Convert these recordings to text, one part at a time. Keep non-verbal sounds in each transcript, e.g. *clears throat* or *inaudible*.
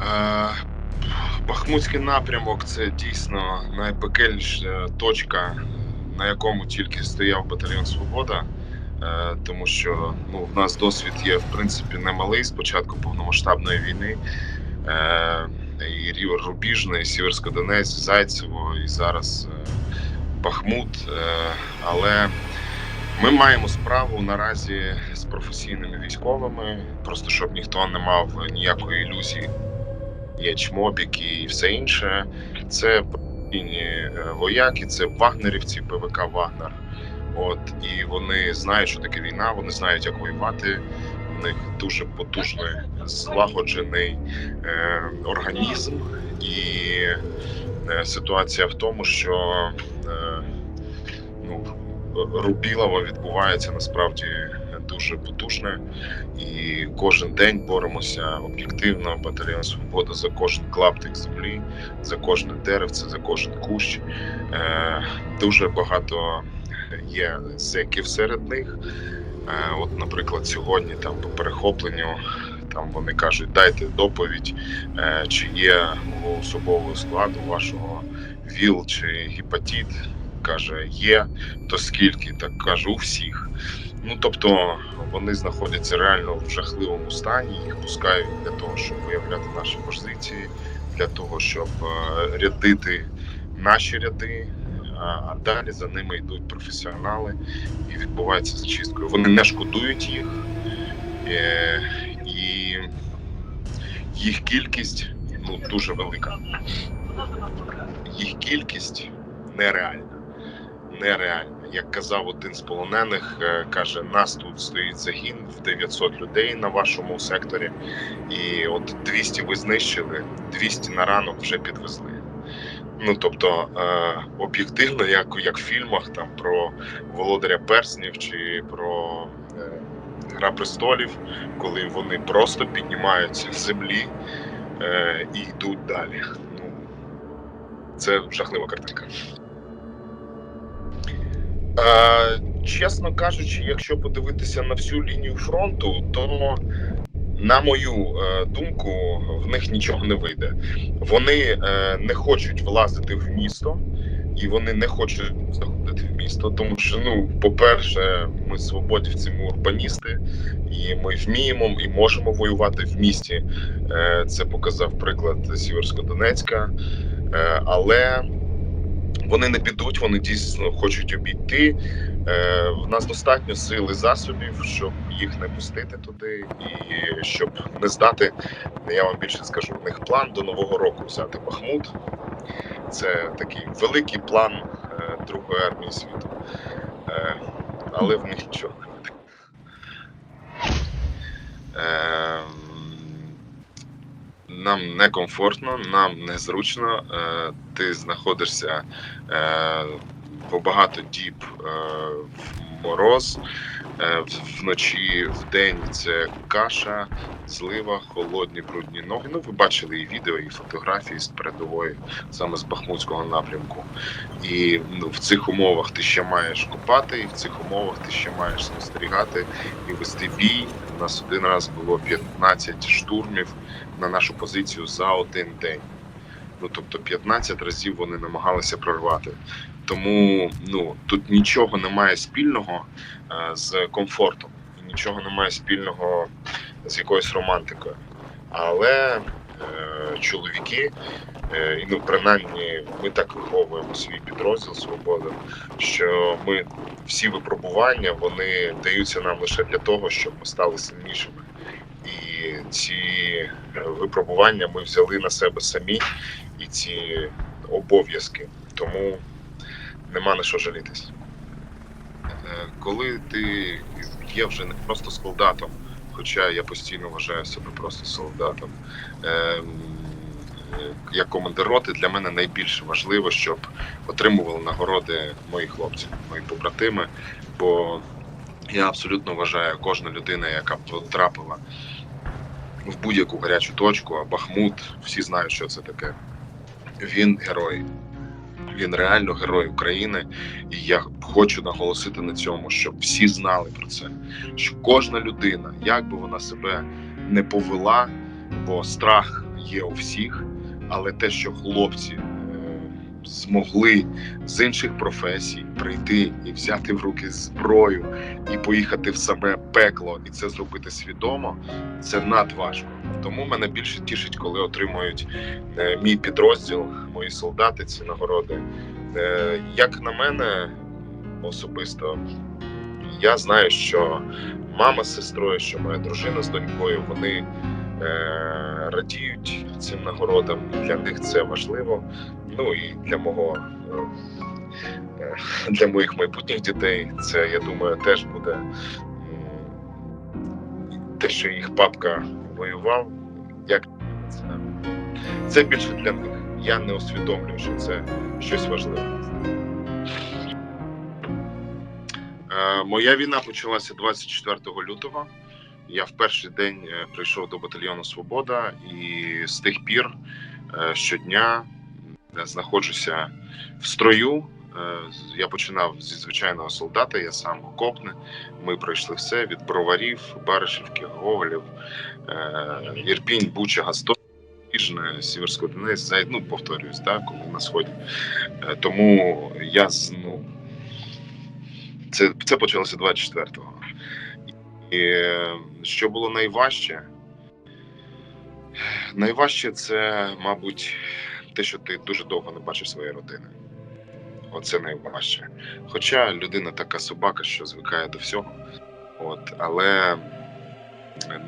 Е, Бахмутський напрямок це дійсно найпекельніша точка, на якому тільки стояв батальйон Свобода. Е, Тому що ну, в нас досвід є в принципі немалий з початку повномасштабної війни. Е, І Рубіжний, Сіверсько-Донець, Зайцево, і зараз Бахмут. Але ми маємо справу наразі з професійними військовими, просто щоб ніхто не мав ніякої ілюзії. Є чмобіки і все інше. Це е, вояки, це вагнерівці, ПВК Вагнер. От і вони знають, що таке війна, вони знають, як воювати. У них дуже потужний злагоджений е, організм, і е, ситуація в тому, що е, ну, Рубілова відбувається насправді дуже потужне, і кожен день боремося об'єктивно. Батальйон Свобода за кожен клаптик землі, за кожне деревце, за кожен кущ. Е, Дуже багато є зеків серед них. Е, От, наприклад, сьогодні там по перехопленню. Там вони кажуть, дайте доповідь, е, чи є у особового складу вашого ВІЛ чи гепатит. Каже, є, то скільки? Так кажу, у всіх. Ну тобто вони знаходяться реально в жахливому стані, їх пускають для того, щоб виявляти наші позиції, для того, щоб е, рядити наші ряди. А а далі за ними йдуть професіонали і відбувається зачисткою. Вони не шкодують їх, е, і їх кількість ну, дуже велика. Їх кількість нереальна. Нереальна. Як казав один з полонених, е, каже: нас тут стоїть загін в 900 людей на вашому секторі, і от 200 ви знищили, 200 на ранок вже підвезли. Ну тобто е, об'єктивно, як, як в фільмах там про володаря перснів чи про е, Гра престолів, коли вони просто піднімаються з землі і йдуть далі. Ну, це жахлива картинка. Чесно кажучи, якщо подивитися на всю лінію фронту, то на мою е, думку, в них нічого не вийде. Вони е, не хочуть влазити в місто, і вони не хочуть заходити в місто. Тому що, ну, по-перше, ми свободівці, ми урбаністи, і ми вміємо і можемо воювати в місті. Е, це показав приклад Сіверсько-Донецька. Але вони не підуть, вони дійсно хочуть обійти. Е, в нас достатньо сил і засобів, щоб їх не пустити туди, і щоб не здати. Я вам більше скажу, в них план до нового року взяти Бахмут. Це такий великий план е, Другої армії світу. Е, але в них нічого не вийде. Е, нам некомфортно, нам незручно. Е, ти знаходишся е, по багато діб е, в мороз. Е, вночі, в день це каша, злива, холодні брудні ноги. Ну, ви бачили і відео, і фотографії з передової, саме з Бахмутського напрямку. І ну, в цих умовах ти ще маєш копати, і в цих умовах ти ще маєш спостерігати і вести бій. У нас один раз було 15 штурмів на нашу позицію за один день. Ну тобто 15 разів вони намагалися прорвати. Тому ну тут нічого немає спільного е, з комфортом, і нічого немає спільного з якоюсь романтикою. Але е, чоловіки, е, ну принаймні, ми так виховуємо свій підрозділ Свобода, що ми всі випробування вони даються нам лише для того, щоб ми стали сильнішими. І ці е, випробування ми взяли на себе самі і ці обов'язки. Тому нема на що жалітись. Е, Коли ти є вже не просто солдатом, хоча я постійно вважаю себе просто солдатом. ем, е, Як командир роти для мене найбільше важливо, щоб отримували нагороди мої хлопці, мої побратими. Бо я абсолютно вважаю, кожна людина, яка потрапила в будь-яку гарячу точку, а Бахмут, всі знають, що це таке. Він герой. Він реально герой України, і я хочу наголосити на цьому, щоб всі знали про це. Що кожна людина, як би вона себе не повела, бо страх є у всіх, але те, що хлопці змогли з інших професій прийти і взяти в руки зброю і поїхати в саме пекло, і це зробити свідомо, це надважко. Тому мене більше тішить, коли отримують е, мій підрозділ, мої солдати ці нагороди. Е, Як на мене особисто, я знаю, що мама з сестрою, що моя дружина з донькою, вони е, радіють цим нагородам. Для них це важливо. Ну і для мого е, для моїх майбутніх дітей це, я думаю, теж буде те, що їх папка воював. Як це, це більше для них. Я не усвідомлюю, що це щось важливе. Е, Моя війна почалася 24 лютого. Я в перший день е, прийшов до батальйону Свобода, і з тих пір щодня знаходжуся в строю. Е, Я починав зі звичайного солдата, я сам окопний. Ми пройшли все від броварів, Баришівки, Гоголів, е, Ірпінь, Буча, Гастов. Піжне, Сіверсько-Донець, ну повторююсь, так, коли на сході. Е, Тому я ну, це, це почалося 24-го. І е, що було найважче? Найважче це, мабуть, те, що ти дуже довго не бачив своєї родини. Оце найважче. Хоча людина така собака, що звикає до всього. От, але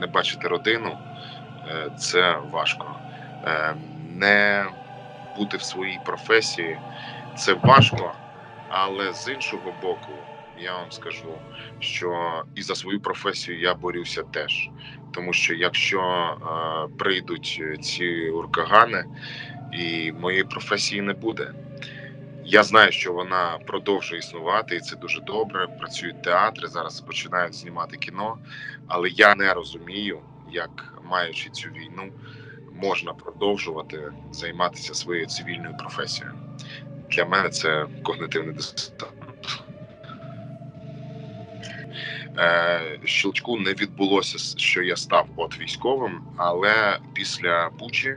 не бачити родину е, це важко. Е, Не бути в своїй професії це важко, але з іншого боку, я вам скажу, що і за свою професію я борюся теж. Тому що якщо е, прийдуть ці уркагани, і моєї професії не буде. Я знаю, що вона продовжує існувати, і це дуже добре. Працюють театри, зараз починають знімати кіно, але я не розумію, як маючи цю війну, можна продовжувати займатися своєю цивільною професією. Для мене це когнитивний дисонанс. Е, щелчку не відбулося, що я став от військовим, але після Бучі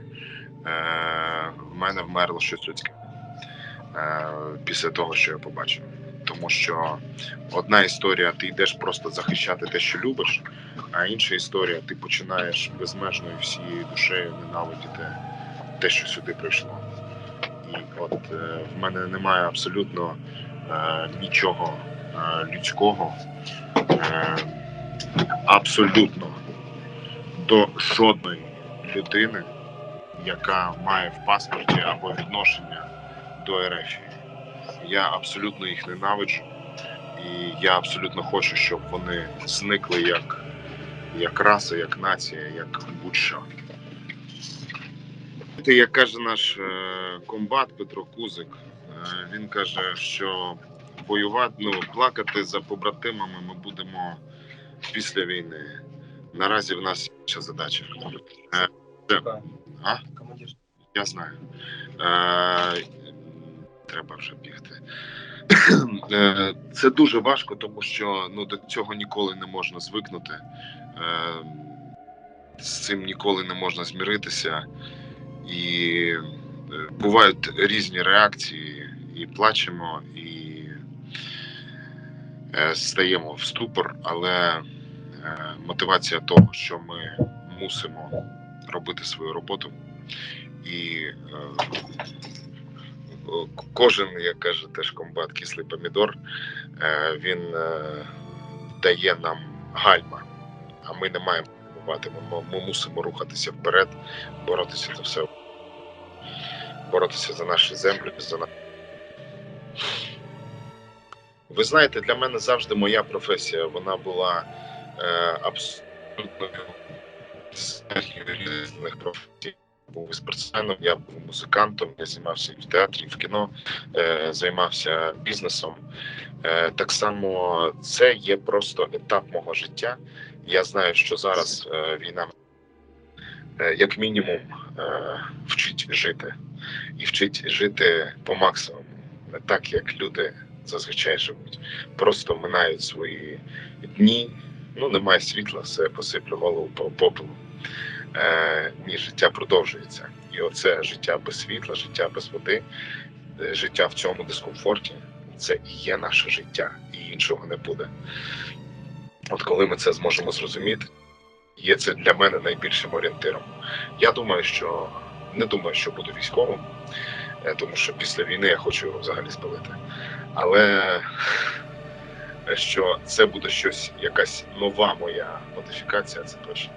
в мене вмерло щось людське е, після того, що я побачив. Тому що одна історія, ти йдеш просто захищати те, що любиш, а інша історія, ти починаєш безмежною всією душею ненавидіти те, що сюди прийшло. І от е, в мене немає абсолютно е, нічого е, людського, е, абсолютно до жодної людини, яка має в паспорті або відношення до РФ. Я абсолютно їх ненавиджу, і я абсолютно хочу, щоб вони зникли як, як раса, як нація, як будь-що. Як каже наш е, комбат Петро Кузик, е, він каже, що воювати, ну, плакати за побратимами ми будемо після війни. Наразі в нас інша задача. Е, а? Я знаю. Е, треба вже бігти. *clears throat* Е, Це дуже важко, тому що ну, до цього ніколи не можна звикнути. Е, З цим ніколи не можна зміритися. І е, бувають різні реакції, і плачемо, і стаємо в ступор, але мотивація того, що ми мусимо робити свою роботу. І е, кожен, як каже теж комбат, кислий помідор, е, він е, дає нам гальма, а ми не маємо гальмувати. Ми, ми мусимо рухатися вперед, боротися за все, боротися за наші землі, за на... Ви знаєте, для мене завжди моя професія вона була е, абсолютно з різних професій був спортсменом, я був музикантом, я займався і в театрі, і в кіно, е, займався бізнесом. Е, так само це є просто етап мого життя. Я знаю, що зараз е, війна е, як мінімум е, вчить жити і вчить жити по максимуму, не так як люди зазвичай живуть. Просто минають свої дні. Ну немає світла, все посиплю голову по попелу. Е, ні, життя продовжується. І оце життя без світла, життя без води, е, життя в цьому дискомфорті це і є наше життя, і іншого не буде. От коли ми це зможемо зрозуміти, є це для мене найбільшим орієнтиром. Я думаю, що не думаю, що буду військовим, е, тому що після війни я хочу його взагалі спалити. Але що це буде щось, якась нова моя модифікація, це точно.